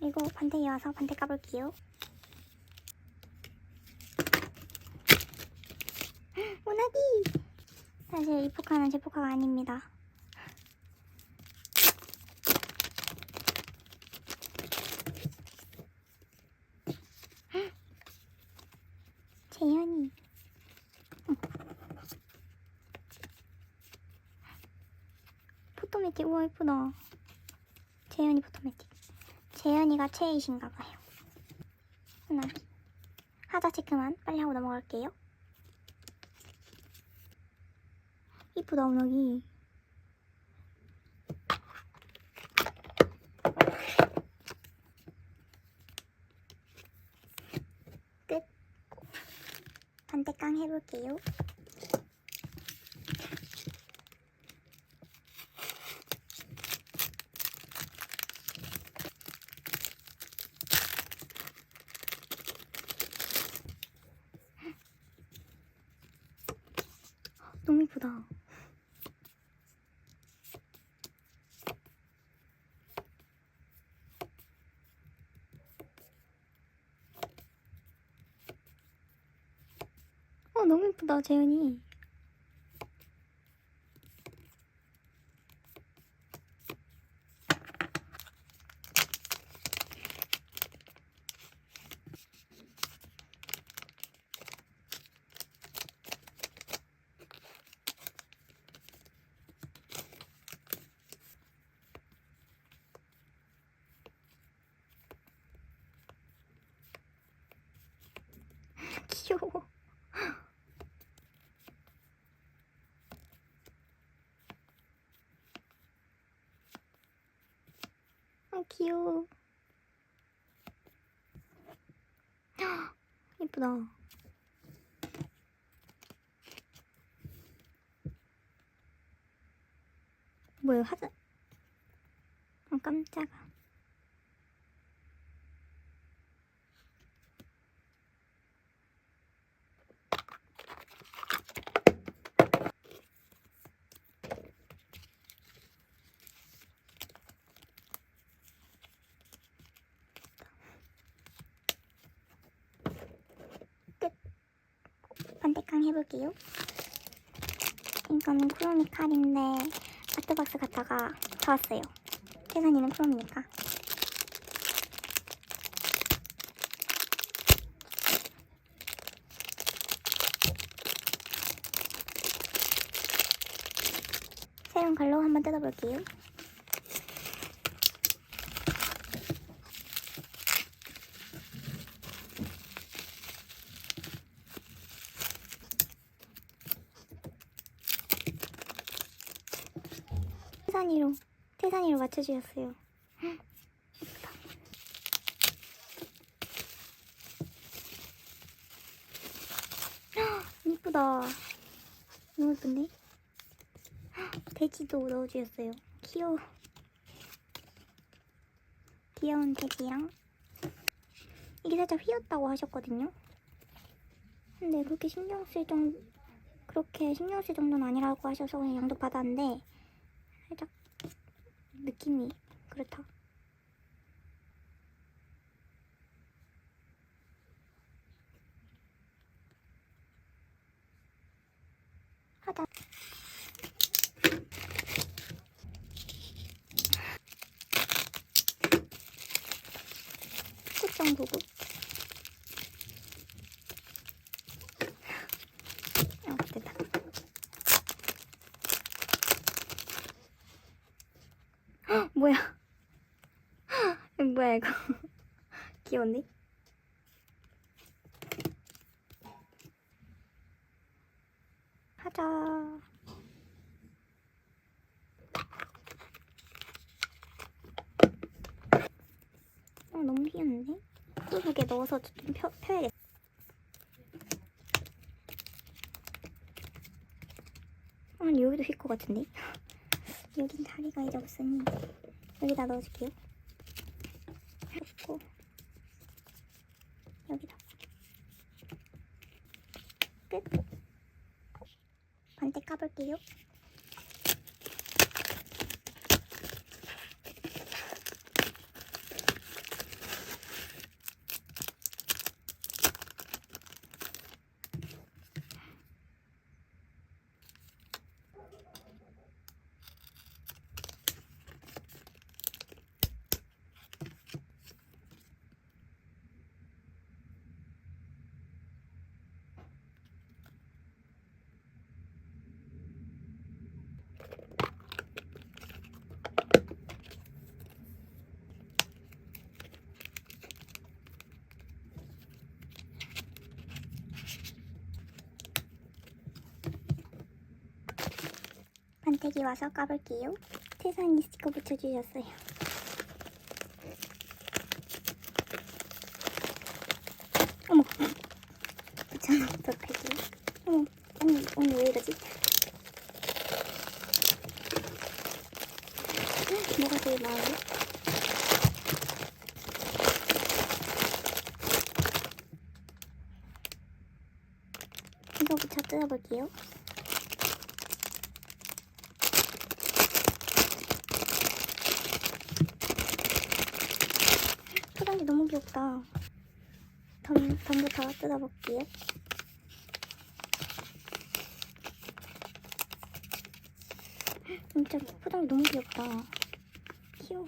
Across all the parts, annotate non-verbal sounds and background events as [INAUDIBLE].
그리고 반대 이어서 반대 까볼게요. 모나기! 사실 이 포카는 제 포카가 아닙니다. 재현이. 응. 포토매틱 우와 예쁘다. 재현이 포토매틱. 재현이가 최애이신가 봐요. 은하기. 하자 체크만 빨리 하고 넘어갈게요. 이쁘다 은하기. 끝. 반대깡 해볼게요. 너무 이쁘다. 어, 너무 이쁘다, 재현이. 귀여워. 아, 귀여워. [GASPS] 이쁘다. 뭐야, 하자. 아, 깜짝아. 반대깡 해볼게요. 이거는 크로미 칼인데 아트박스 갔다가 사왔어요. 태산이는 크롬이니까. 새로운 걸로 한번 뜯어볼게요. 태산이로 태산이로 맞춰주셨어요. 이쁘다. 너무 예쁜데? 헉, 돼지도 넣어주셨어요. 귀여워. 귀여운 돼지랑 이게 살짝 휘었다고 하셨거든요. 근데 그렇게 신경 쓸 정도 그렇게 신경 쓸 정도는 아니라고 하셔서 그냥 양도 받았는데 살짝 느낌이 그렇다. 하다. 특정 도구. 어, 됐다. 헉, 뭐야? 이거 뭐야 이거? [LAUGHS] 귀여운데? 하자. 어 너무 두개 넣어서 좀 펴, 펴야겠다. 아니 여기도 휠 것 같은데? [LAUGHS] 여긴 다리가 이제 없으니 여기다 넣어줄게요. 넣고 여기다 끝. 반대 까볼게요. 댁이 와서 까볼게요. 태산이 스티커 붙여주셨어요. 어머, 붙여놨어 팩이. 어머, 언니 오늘 왜 이러지? 뭐가 제일 나아요? 이거부터 뜯어볼게요. 포장지 너무 귀엽다. 덤, 덤부터 뜯어볼게요. 진짜 포장지 너무 귀엽다. 귀여워.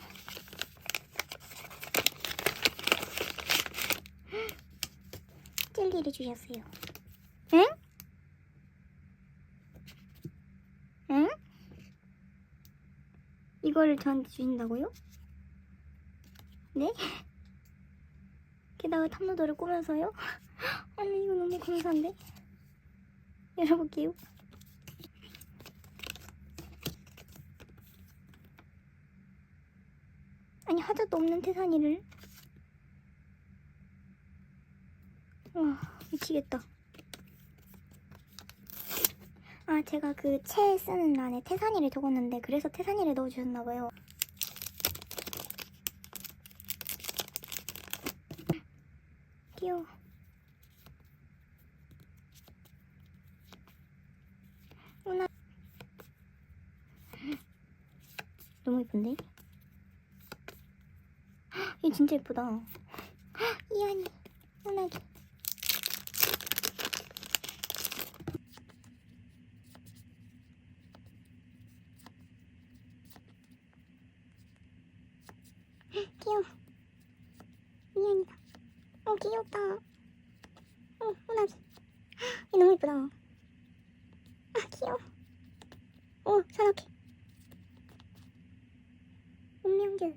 젤리를 주셨어요. 응? 응? 이거를 저한테 주신다고요? 네? 게다가 탐노도를 꾸면서요? [GASPS] 아니 이거 너무 감사한데? 열어볼게요. 아니 하자도 없는 태산이를 와 미치겠다. 아 제가 그 채 쓰는 란에 태산이를 적었는데 그래서 태산이를 넣어주셨나봐요. 귀여워. 누나 너무 예쁜데? 이 진짜 예쁘다. 이안이 누나기. 귀여워. 미안이다. 어, 귀엽다. 어, 누나기. 이 너무 예쁘다. 아, 귀여워. 어, 사랑해. 운명결.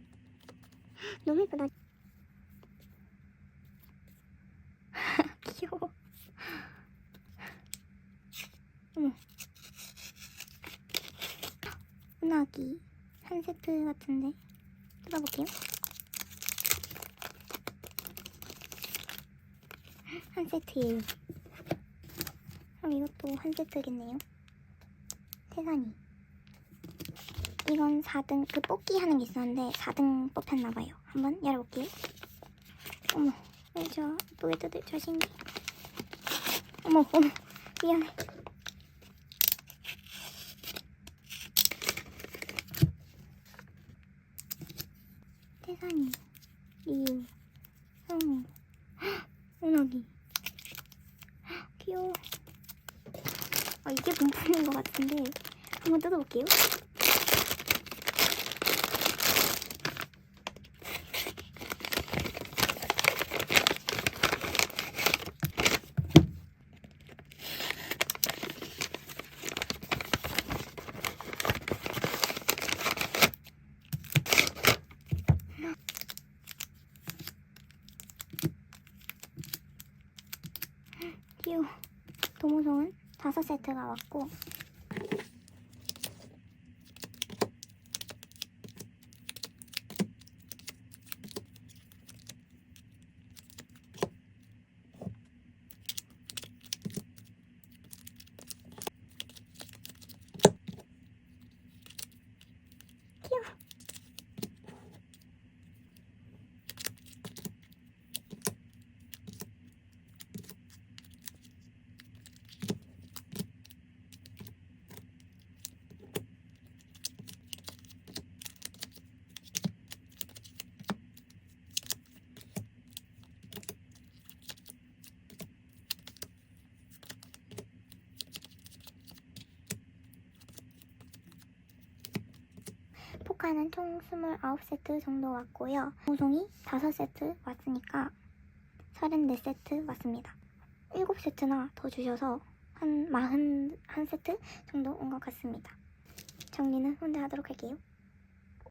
너무 예쁘다. [LAUGHS] 귀여워. 어머. 은하기 한 세트 같은데 뜯어볼게요. 한 세트예요. 그럼 이것도 한 세트겠네요. 세상이. 이건 4등 그 뽑기 하는 게 있었는데 4등 뽑혔나봐요. 한번 열어볼게요. 어머, 왜 저 예쁘게 뜯을 자신이? 어머, 어머, 미안해. 태산이, 리우, 성우, 은하기. 귀여워. 아, 이게 본품인 것 같은데 한번 뜯어볼게요. 귀여워. 도모송은 다섯 세트가 왔고 귀여워. 포카는 총 29세트 정도 왔고요. 모송이 5세트 왔으니까 34세트 왔습니다. 7세트나 더 주셔서 한 41세트 정도 온 것 같습니다. 정리는 혼자 하도록 할게요.